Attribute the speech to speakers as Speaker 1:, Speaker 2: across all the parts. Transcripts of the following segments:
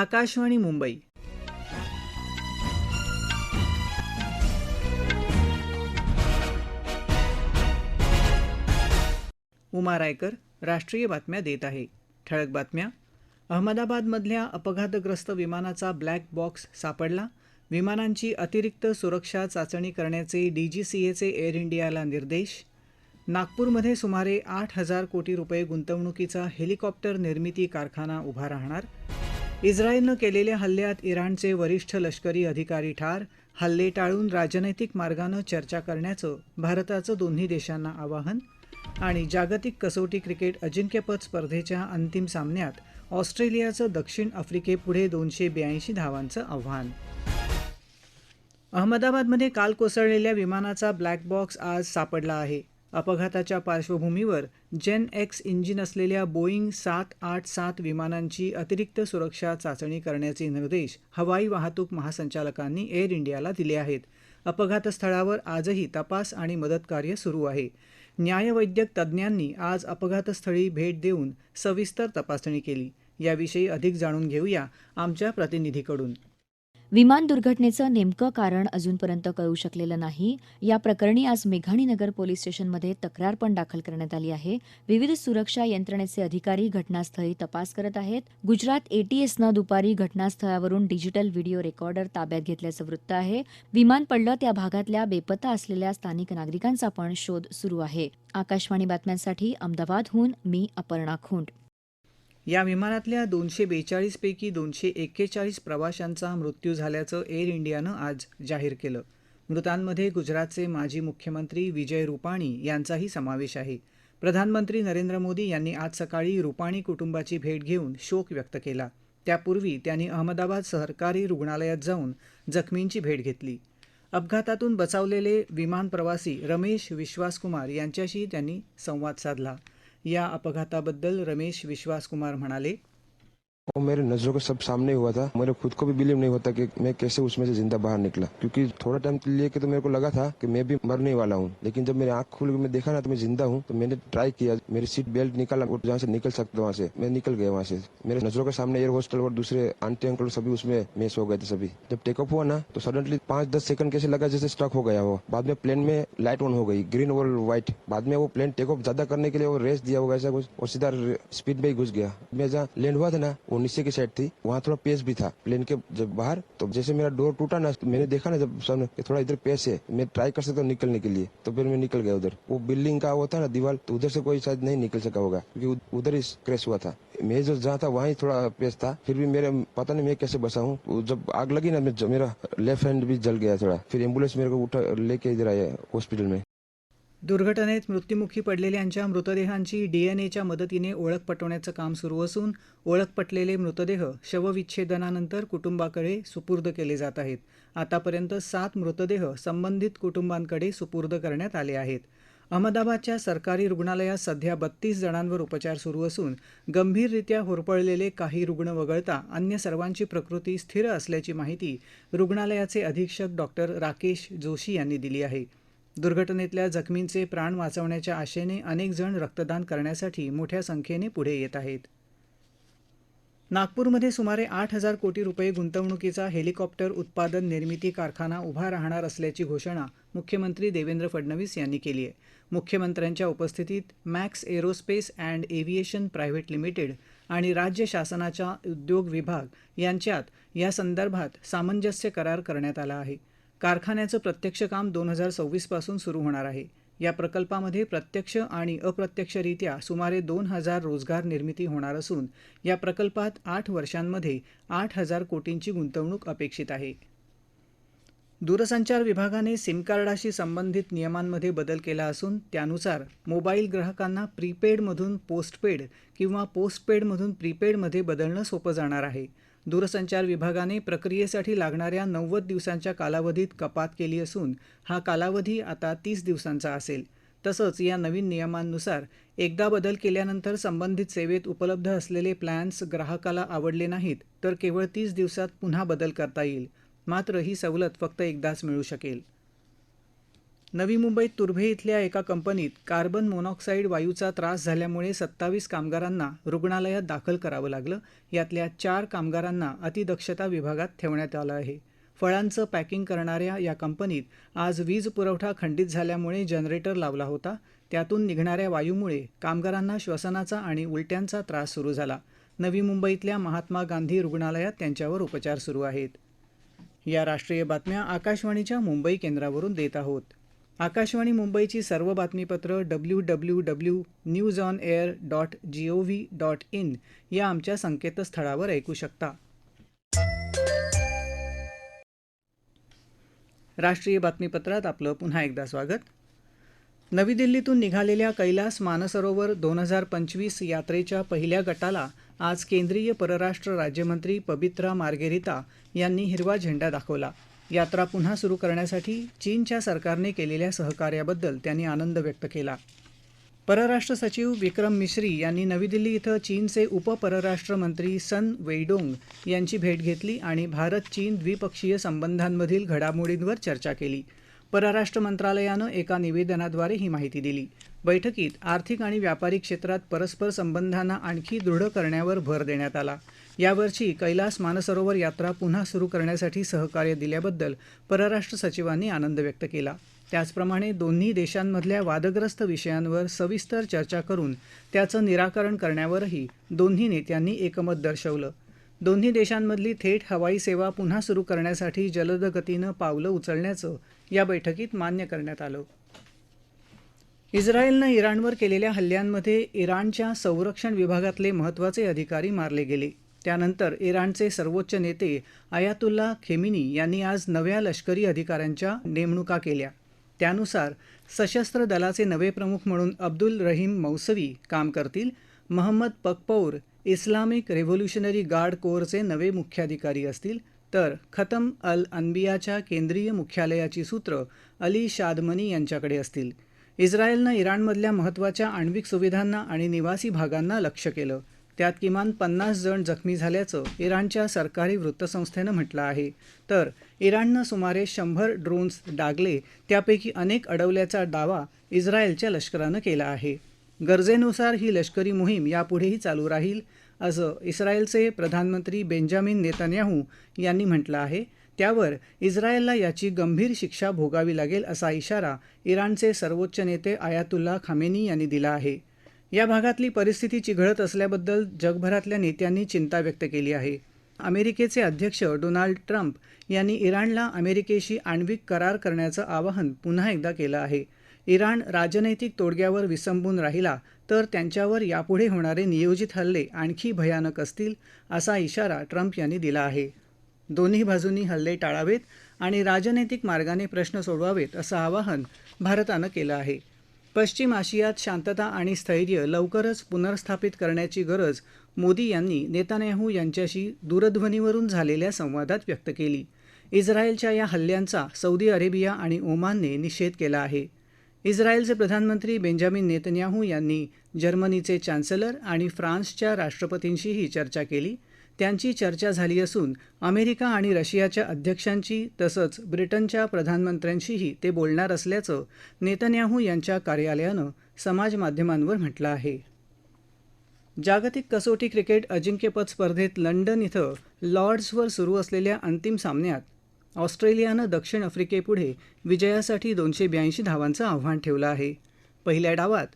Speaker 1: आकाशवाणी मुंबई उमा रायकर राष्ट्रीय बातम्या देत आहे ठळक बातम्या अहमदाबादमधल्या अपघातग्रस्त विमानाचा ब्लॅक बॉक्स सापडला विमानांची अतिरिक्त सुरक्षा चाचणी करण्याचे डीजीसीएचे एअर इंडियाला निर्देश नागपूरमध्ये सुमारे आठ हजार कोटी रुपये गुंतवणुकीचा हेलिकॉप्टर निर्मिती कारखाना उभा राहणार इस्रायलनं केलेल्या हल्ल्यात इराणचे वरिष्ठ लष्करी अधिकारी ठार हल्ले टाळून राजनैतिक मार्गानं चर्चा करण्याचं भारताचं दोन्ही देशांना आवाहन आणि जागतिक कसोटी क्रिकेट अजिंक्यपद स्पर्धेच्या अंतिम सामन्यात ऑस्ट्रेलियाचं दक्षिण आफ्रिकेपुढे दोनशे ब्याऐंशी धावांचं आव्हान अहमदाबादमध्ये काल कोसळलेल्या विमानाचा ब्लॅक बॉक्स आज सापडला आहे अपघाताच्या पार्श्वभूमीवर जेन एक्स इंजिन असलेल्या बोईंग सात आठ सात विमानांची अतिरिक्त सुरक्षा चाचणी करण्याचे निर्देश हवाई वाहतूक महासंचालकांनी एअर इंडियाला दिले आहेत अपघातस्थळावर आजही तपास आणि मदतकार्य सुरू आहे न्यायवैद्यक तज्ज्ञांनी आज अपघातस्थळी भेट देऊन सविस्तर तपासणी केली याविषयी अधिक जाणून घेऊया आमच्या प्रतिनिधीकडून
Speaker 2: विमान दुर्घटनेचं नेमकं कारण अजूनपर्यंत कळू शकलेलं नाही या प्रकरणी आज मेघाणी नगर पोलीस स्टेशनमध्ये तक्रार पण दाखल करण्यात आली आहे विविध सुरक्षा यंत्रणेचे अधिकारी घटनास्थळी तपास करत आहेत गुजरात एटीएसनं दुपारी घटनास्थळावरून डिजिटल व्हिडिओ रेकॉर्डर ताब्यात घेतल्याचं वृत्त आहे विमान पडलं त्या भागातल्या बेपत्ता असलेल्या स्थानिक नागरिकांचा पण शोध सुरू आहे आकाशवाणी बातम्यांसाठी अहमदाबादहून मी अपर्णा खुंट
Speaker 3: या विमानातल्या दोनशे बेचाळीसपैकी दोनशे एक्केचाळीस प्रवाशांचा मृत्यू झाल्याचं एअर इंडियानं आज जाहीर केलं मृतांमध्ये गुजरातचे माजी मुख्यमंत्री विजय रुपाणी यांचाही समावेश आहे प्रधानमंत्री नरेंद्र मोदी यांनी आज सकाळी रुपाणी कुटुंबाची भेट घेऊन शोक व्यक्त केला त्यापूर्वी त्यांनी अहमदाबाद सरकारी रुग्णालयात जाऊन जखमींची भेट घेतली अपघातातून बचावलेले विमान प्रवासी रमेश विश्वासकुमार यांच्याशी त्यांनी संवाद साधला या अपघाताबद्दल रमेश विश्वासकुमार म्हणाले
Speaker 4: वो मेरे नजरों के सब सामने हुआ था मेरे खुद को भी बिलीव नहीं होता कि मैं कैसे उसमें से जिंदा बाहर निकला क्योंकि थोड़ा टाइम के लिए तो मेरे को लगा था कि मैं भी मरने वाला हूँ लेकिन जब मेरी आंख खुल मैं देखा ना तो मैं जिंदा हूँ तो मैंने ट्राई किया मेरी सीट बेल्ट निकाला और जहाँ से निकल सकता वहाँ से मैं निकल गया वहाँ से मेरे नजरों के सामने एयर होस्टल और दूसरे आंटी अंकल सभी उसमें मेस हो गए थे सभी जब टेक ऑफ हुआ ना तो सडनली पांच दस सेकंड कैसे लगा जैसे स्टक हो गया वो बाद में प्लेन में लाइट ऑन हो गई ग्रीन और व्हाइट बाद में वो प्लेन टेक ऑफ ज्यादा करने के लिए वो रेस दिया होगा ऐसा कुछ और सीधा स्पीड में ही घुस गया मैं जहाँ लैंड हुआ था ना वो नीचे की साइड थी वहाँ थोड़ा पेस भी था प्लेन के जब बाहर तो जैसे मेरा डोर टूटा ना मैंने देखा ना जब सामने थोड़ा इधर पेस है मैं ट्राई कर सकता हूँ निकलने के लिए तो फिर मैं निकल गया उधर वो बिल्डिंग का वो था ना दीवार तो उधर से कोई शायद नहीं निकल सका होगा क्योंकि उधर ही क्रेश हुआ था मैं जो जहाँ था वहाँ ही थोड़ा पेस था फिर भी मेरे पता नहीं मैं कैसे बसा हूँ जब आग लगी ना मेरा लेफ्ट हैंड भी जल गया थोड़ा फिर एम्बुलेंस मेरे को उठा लेके इधर आया हॉस्पिटल में
Speaker 1: दुर्घटनेत मृत्यूमुखी पडलेल्यांच्या मृतदेहांची डीएनएच्या मदतीने ओळख पटवण्याचं काम सुरू असून ओळख पटलेले मृतदेह शवविच्छेदनानंतर कुटुंबाकडे सुपूर्द केले जात आहेत आतापर्यंत सात मृतदेह संबंधित कुटुंबांकडे सुपूर्द करण्यात आले आहेत अहमदाबादच्या सरकारी रुग्णालयात सध्या बत्तीस जणांवर उपचार सुरू असून गंभीररित्या होरपळलेले काही रुग्ण वगळता अन्य सर्वांची प्रकृती स्थिर असल्याची माहिती रुग्णालयाचे अधीक्षक डॉक्टर राकेश जोशी यांनी दिली आहे दुर्घटनेतल्या जखमींचे प्राण वाचवण्याच्या आशेने अनेक जण रक्तदान करण्यासाठी मोठ्या संख्येने पुढे येत आहेत नागपूरमध्ये सुमारे आठ हजार कोटी रुपये गुंतवणुकीचा हेलिकॉप्टर उत्पादन निर्मिती कारखाना उभा राहणार असल्याची घोषणा मुख्यमंत्री देवेंद्र फडणवीस यांनी केली आहे मुख्यमंत्र्यांच्या उपस्थितीत Max Aerospace and Aviation Private Limited आणि राज्य शासनाच्या उद्योग विभाग यांच्यात या संदर्भात सामंजस्य करार करण्यात आला आहे कारखान्याचं प्रत्यक्ष काम दोन हजार सव्वीसपासून सुरू होणार आहे या प्रकल्पामध्ये प्रत्यक्ष आणि अप्रत्यक्षरित्या सुमारे दोन हजार रोजगार निर्मिती होणार असून या प्रकल्पात आठ वर्षांमध्ये आठ हजार कोटींची गुंतवणूक अपेक्षित आहे दूरसंचार विभागाने सिमकार्डाशी संबंधित नियमांमध्ये बदल केला असून त्यानुसार मोबाईल ग्राहकांना प्रीपेडमधून पोस्टपेड किंवा पोस्टपेडमधून प्रीपेडमध्ये बदलणं सोपं जाणार आहे दूरसंचार विभागाने प्रक्रियेसाठी लागणाऱ्या नव्वद दिवसांच्या कालावधीत कपात केली असून हा कालावधी आता तीस दिवसांचा असेल तसंच या नवीन नियमांनुसार एकदा बदल केल्यानंतर संबंधित सेवेत उपलब्ध असलेले प्लॅन्स ग्राहकाला आवडले नाहीत तर केवळ तीस दिवसात पुन्हा बदल करता येईल मात्र ही सवलत फक्त एकदाच मिळू शकेल नवी मुंबईत तुर्भे इथल्या एका कंपनीत कार्बन मोनॉक्साईड वायूचा त्रास झाल्यामुळे सत्तावीस कामगारांना रुग्णालयात दाखल करावं लागलं यातल्या चार कामगारांना अतिदक्षता विभागात ठेवण्यात आलं आहे फळांचं पॅकिंग करणाऱ्या या कंपनीत आज वीज पुरवठा खंडित झाल्यामुळे जनरेटर लावला होता त्यातून निघणाऱ्या वायूमुळे कामगारांना श्वसनाचा आणि उलट्यांचा त्रास सुरू झाला नवी मुंबईतल्या महात्मा गांधी रुग्णालयात त्यांच्यावर उपचार सुरू आहेत या राष्ट्रीय बातम्या आकाशवाणीच्या मुंबई केंद्रावरून देत आहोत आकाशवाणी मुंबईची सर्व बातमीपत्रं W W W news on air dot G O V dot in या आमच्या संकेतस्थळावर ऐकू शकता राष्ट्रीय बातमीपत्रात आपलं पुन्हा एकदा स्वागत नवी दिल्लीतून निघालेल्या कैलास मानसरोवर दोन हजार पंचवीस यात्रेच्या पहिल्या गटाला आज केंद्रीय परराष्ट्र राज्यमंत्री पबित्रा मार्गेरिता यांनी हिरवा झेंडा दाखवला यात्रा पुन्हा सुरू करण्यासाठी चीनच्या सरकारने केलेल्या सहकार्याबद्दल त्यांनी आनंद व्यक्त केला परराष्ट्र सचिव विक्रम मिश्री यांनी नवी दिल्ली इथं चीनचे उपपरराष्ट्र मंत्री सन वेईडोंग यांची भेट घेतली आणि भारत चीन द्विपक्षीय संबंधांमधील घडामोडींवर चर्चा केली परराष्ट्र मंत्रालयानं एका निवेदनाद्वारे ही माहिती दिली बैठकीत आर्थिक आणि व्यापारी क्षेत्रात परस्पर संबंधांना आणखी दृढ करण्यावर भर देण्यात आला यावर्षी कैलास मानसरोवर यात्रा पुन्हा सुरू करण्यासाठी सहकार्य दिल्याबद्दल परराष्ट्र सचिवांनी आनंद व्यक्त केला त्याचप्रमाणे दोन्ही देशांमधल्या वादग्रस्त विषयांवर सविस्तर चर्चा करून त्याचं निराकरण करण्यावरही दोन्ही नेत्यांनी एकमत दर्शवलं दोन्ही देशांमधली थेट हवाई सेवा पुन्हा सुरू करण्यासाठी जलद पावलं उचलण्याचं या बैठकीत मान्य करण्यात आलं इस्रायलनं इराणवर केलेल्या हल्ल्यांमध्ये इराणच्या संरक्षण विभागातले महत्त्वाचे अधिकारी मारले गेले त्यानंतर इराणचे सर्वोच्च नेते आयातुल्ला खेमिनी यांनी आज नव्या लष्करी अधिकाऱ्यांच्या नेमणुका केल्या त्यानुसार सशस्त्र दलाचे नवे प्रमुख म्हणून अब्दुल रहीम मौसवी काम करतील Mohammad Pakpour Islamic Revolutionary Guard कोरचे नवे मुख्याधिकारी असतील तर खतम अल अनबियाच्या केंद्रीय मुख्यालयाची सूत्र अली शादमनी यांच्याकडे असतील इस्रायलनं इराणमधल्या महत्त्वाच्या आण्विक सुविधांना आणि निवासी भागांना लक्ष केलं त्यात किमान पन्नास जण जखमी झाल्याचं इराणच्या सरकारी वृत्तसंस्थेनं म्हटलं आहे तर इराणनं सुमारे शंभर ड्रोन्स डागले त्यापैकी अनेक अडवल्याचा दावा इस्रायलच्या लष्करानं केला आहे गरजेनुसार ही लष्करी मोहीम यापुढेही चालू राहील असं इस्रायलचे प्रधानमंत्री बेंजामिन नेतान्याहू यांनी म्हटलं आहे त्यावर इस्रायलला याची गंभीर शिक्षा भोगावी लागेल असा इशारा इराणचे सर्वोच्च नेते आयातुल्ला खामेनी यांनी दिला आहे या भागातली परिस्थिती चिघळत असल्याबद्दल जगभरातल्या नेत्यांनी चिंता व्यक्त केली आहे अमेरिकेचे अध्यक्ष डोनाल्ड ट्रम्प यांनी इराणला अमेरिकेशी आण्विक करार करण्याचं आवाहन पुन्हा एकदा केलं आहे इराण राजनैतिक तोडग्यावर विसंबून राहिला तर त्यांच्यावर यापुढे होणारे नियोजित हल्ले आणखी भयानक असतील असा इशारा ट्रम्प यांनी दिला आहे दोन्ही बाजूंनी हल्ले टाळावेत आणि राजनैतिक मार्गाने प्रश्न सोडवावेत असं आवाहन भारतानं केलं आहे पश्चिम आशियात शांतता आणि स्थैर्य लवकरच पुनर्स्थापित करण्याची गरज मोदी यांनी नेतान्याहू यांच्याशी दूरध्वनीवरून झालेल्या संवादात व्यक्त केली इस्रायलच्या या हल्ल्यांचा सौदी अरेबिया आणि ओमानने निषेध केला आहे इस्रायलचे प्रधानमंत्री बेंजामिन नेतन्याहू यांनी जर्मनीचे चान्सलर आणि फ्रान्सच्या राष्ट्रपतींशीही चर्चा केली त्यांची चर्चा झाली असून अमेरिका आणि रशियाच्या अध्यक्षांची तसंच ब्रिटनच्या प्रधानमंत्र्यांशीही ते बोलणार असल्याचं नेतन्याहू यांच्या कार्यालयानं समाजमाध्यमांवर म्हटलं आहे जागतिक कसोटी क्रिकेट अजिंक्यपद स्पर्धेत लंडन इथं लॉर्ड्सवर सुरू असलेल्या अंतिम सामन्यात ऑस्ट्रेलियानं दक्षिण आफ्रिकेपुढे विजयासाठी दोनशे ब्याऐंशी धावांचं आव्हान ठेवलं आहे पहिल्या डावात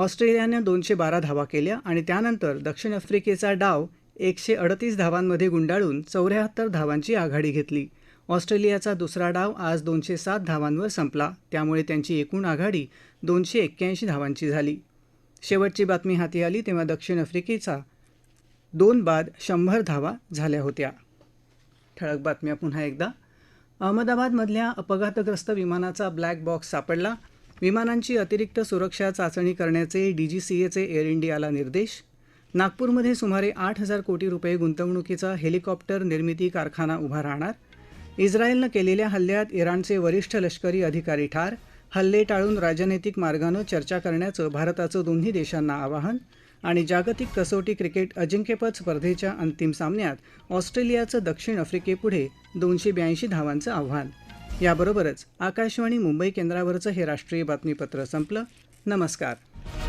Speaker 1: ऑस्ट्रेलियानं दोनशे बारा धावा केल्या आणि त्यानंतर दक्षिण आफ्रिकेचा डाव एकशे अडतीस धावांमध्ये गुंडाळून चौऱ्याहत्तर धावांची आघाडी घेतली ऑस्ट्रेलियाचा दुसरा डाव आज दोनशे सात धावांवर संपला त्यामुळे त्यांची एकूण आघाडी दोनशे एक्क्याऐंशी धावांची झाली शेवटची बातमी हाती आली तेव्हा दक्षिण आफ्रिकेचा दोन बाद शंभर धावा झाल्या होत्या ठळक बातम्या पुन्हा एकदा अहमदाबादमधल्या अपघातग्रस्त विमानाचा ब्लॅक बॉक्स सापडला विमानांची अतिरिक्त सुरक्षा चाचणी करण्याचे डीजीसीएचे एअर इंडियाला निर्देश नागपूरमध्ये सुमारे आठ हजार कोटी रुपये गुंतवणुकीचा हेलिकॉप्टर निर्मिती कारखाना उभा राहणार इस्रायलनं केलेल्या हल्ल्यात इराणचे वरिष्ठ लष्करी अधिकारी ठार हल्ले टाळून राजनैतिक मार्गानं चर्चा करण्याचं भारताचं दोन्ही देशांना आवाहन आणि जागतिक कसोटी क्रिकेट अजिंक्यपद स्पर्धेच्या अंतिम सामन्यात ऑस्ट्रेलियाचं दक्षिण आफ्रिकेपुढे दोनशे ब्याऐंशी धावांचं आव्हान याबरोबरच आकाशवाणी मुंबई केंद्रावरचं हे राष्ट्रीय बातमीपत्र संपलं नमस्कार